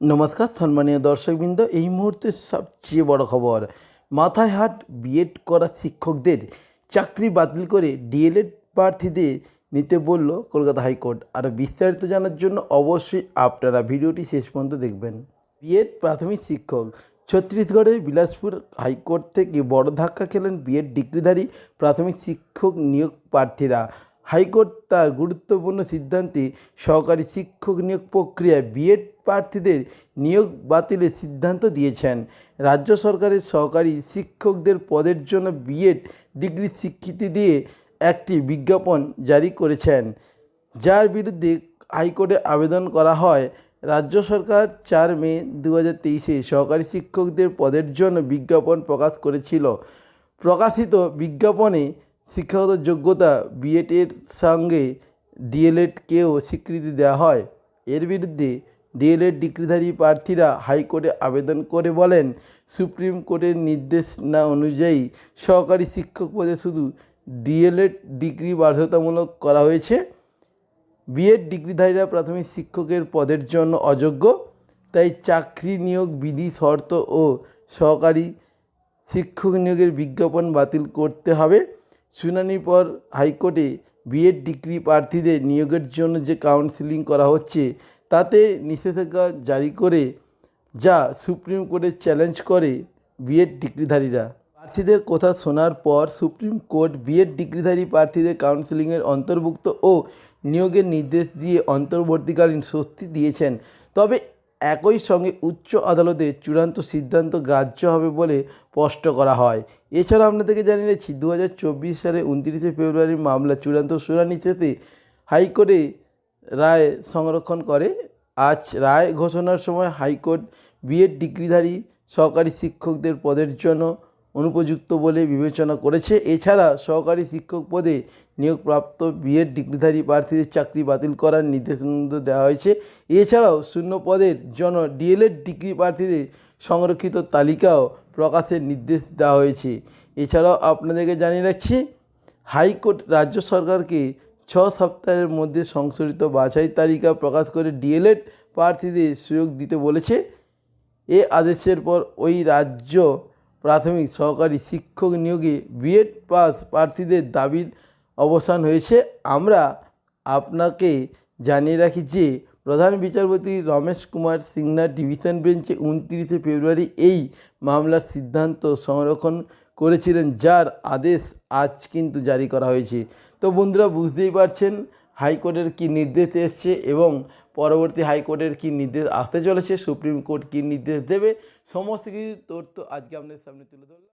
নমস্কার, সম্মানীয় দর্শকবৃন্দ, এই মুহূর্তের সবচেয়ে বড় খবর। মাথায় হাট বিএড করা শিক্ষকদের চাকরি বাতিল করে ডিএলএড প্রার্থীদের নিতে বলল কলকাতা হাইকোর্ট। আর বিস্তারিত জানার জন্য অবশ্যই আপনারা ভিডিওটি শেষ পর্যন্ত দেখবেন। বিএড প্রাথমিক শিক্ষক ছত্তিশগড়ের বিলাসপুর হাইকোর্ট থেকে বড় ধাক্কা খেলেন বিএড ডিগ্রিধারী প্রাথমিক শিক্ষক নিয়োগ প্রার্থীরা। হাইকোর্ট তার গুরুত্বপূর্ণ সিদ্ধান্তে সহকারী শিক্ষক নিয়োগ প্রক্রিয়ায় বিএড প্রার্থীদের নিয়োগ বাতিলের সিদ্ধান্ত দিয়েছেন। রাজ্য সরকারের সহকারী শিক্ষকদের পদের জন্য বিএড ডিগ্রি স্বীকৃতি দিয়ে একটি বিজ্ঞাপন জারি করেছেন। যার বিরুদ্ধে হাইকোর্টে আবেদন করা হয়, রাজ্য সরকার চার মে দু হাজার তেইশে সহকারী শিক্ষকদের পদের জন্য বিজ্ঞাপন প্রকাশ করেছিল। প্রকাশিত বিজ্ঞাপনে শিক্ষাগত যোগ্যতা বিএডের সঙ্গে ডিএলএডকেও স্বীকৃতি দেওয়া হয়। এর বিরুদ্ধে ডিএলএড ডিগ্রিধারী প্রার্থীরা হাইকোর্টে আবেদন করে বলেন, সুপ্রিম কোর্টের নির্দেশ না অনুযায়ী সহকারী শিক্ষক পদে শুধু ডিএলএড ডিগ্রি বাধ্যতামূলক করা হয়েছে। বিএড ডিগ্রিধারীরা প্রাথমিক শিক্ষকের পদের জন্য অযোগ্য, তাই চাকরি নিয়োগ বিধি, শর্ত ও সহকারী শিক্ষক নিয়োগের বিজ্ঞাপন বাতিল করতে হবে। শুনানির পর হাইকোর্টে বিএড ডিগ্রি প্রার্থীদের নিয়োগের জন্য যে কাউন্সিলিং করা হচ্ছে, তাতে নিষেধাজ্ঞা জারি করে যা সুপ্রিম কোর্টে চ্যালেঞ্জ করে বিএড ডিগ্রিধারীরা। প্রার্থীদের কথা শোনার পর সুপ্রিম কোর্ট বিএড ডিগ্রিধারী প্রার্থীদের কাউন্সিলিংয়ের অন্তর্ভুক্ত ও নিয়োগের নির্দেশ দিয়ে অন্তর্বর্তীকালীন স্বস্তি দিয়েছেন। তবে একই সঙ্গে উচ্চ আদালতে চূড়ান্ত সিদ্ধান্ত গ্রাহ্য হবে বলে স্পষ্ট করা হয়। এছাড়া আপনাদেরকে জানিয়ে রাখছি দু হাজার চব্বিশ সালে উনত্রিশে ফেব্রুয়ারি মামলা চূড়ান্ত শুনানি শেষে হাইকোর্টে রায় সংরক্ষণ করে। আজ রায় ঘোষণার সময় হাইকোর্ট বিএড ডিগ্রিধারী সহকারী শিক্ষকদের পদের জন্য অনুপযুক্ত বলে বিবেচনা করেছে। এছাড়া সহকারী শিক্ষক পদে নিয়োগপ্রাপ্ত বিএড ডিগ্রিধারী প্রার্থীদের চাকরি বাতিল করার নির্দেশনা দেওয়া হয়েছে। এছাড়াও শূন্য পদের জন্য ডিএলএড ডিগ্রি প্রার্থীদের সংরক্ষিত তালিকাও প্রকাশের নির্দেশ দেওয়া হয়েছে। এছাড়াও আপনাদেরকে জানিয়ে রাখছি, হাইকোর্ট রাজ্য সরকারকে ছ সপ্তাহের মধ্যে সংশোধিত বাছাই তালিকা প্রকাশ করে ডিএলএড প্রার্থীদের সুযোগ দিতে বলেছে। এ আদেশের পর ওই রাজ্য প্রাথমিক সহকারী শিক্ষক নিয়োগে বিএড পাস প্রার্থীদের দাবির অবসান হয়েছে। আমরা আপনাকে জানিয়ে রাখি যে, প্রধান বিচারপতি রমেশ কুমার সিংনার ডিভিশন বেঞ্চে উনত্রিশে ফেব্রুয়ারি এই মামলার সিদ্ধান্ত সংরক্ষণ করেছিলেন, যার আদেশ আজ কিন্তু জারি করা হয়েছে। তো বন্ধুরা, বুঝতেই পারছেন হাইকোর্টের কি নির্দেশ এসছে এবং পরবর্তী হাইকোর্টের কী নির্দেশ আসতে চলেছে? সুপ্রিম কোর্ট কী নির্দেশ দেবে? সমস্ত কিছু তথ্য আজকে আপনাদের সামনে তুলে ধরলাম।